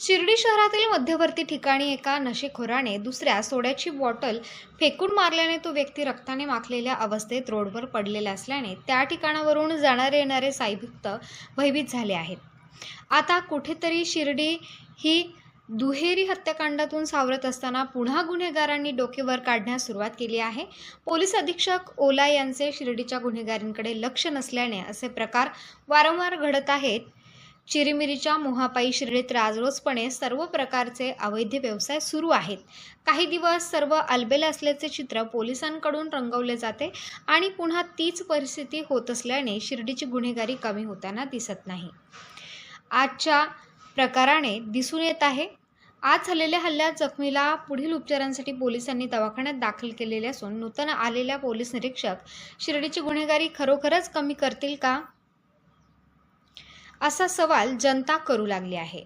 शिर्डी शहरातील मध्यवर्ती ठिकाणी एका नशेखोराने दुसऱ्या सोड्याची बॉटल फेकून मारल्याने तो व्यक्ती रक्ताने माखलेल्या अवस्थेत रोडवर पडलेला असल्याने त्या ठिकाणावरून जाणारे येणारे साईभक्त भयभीत झाले आहेत. आता कुठेतरी शिर्डी ही दुहेरी हत्याकांडातून सावरत असताना पुन्हा गुन्हेगारांनी डोके वर काढण्यास सुरुवात केली आहे. पोलीस अधीक्षक ओला यांचे शिर्डीच्या गुन्हेगारींकडे लक्ष नसल्याने असे प्रकार वारंवार घडत आहेत. चिरीमिरीच्या मोहापायी शिर्डीत राजरोजपणे सर्व प्रकारचे अवैध व्यवसाय सुरू आहेत. काही दिवस सर्व अलबेल असल्याचे चित्र पोलिसांकडून रंगवले जाते आणि पुन्हा तीच परिस्थिती होत असल्याने शिर्डीची गुन्हेगारी कमी होताना दिसत नाही. आजच्या प्रकाराने दिसून येत आहे आज झालेल्या हल्ल्यात जखमीला पुढील उपचारांसाठी पोलिसांनी दवाखान्यात दाखल केलेले असून नूतन आलेल्या पोलीस निरीक्षक शिर्डीची गुन्हेगारी खरोखरच कमी करतील का? असा सवाल जनता करू लागली आहे.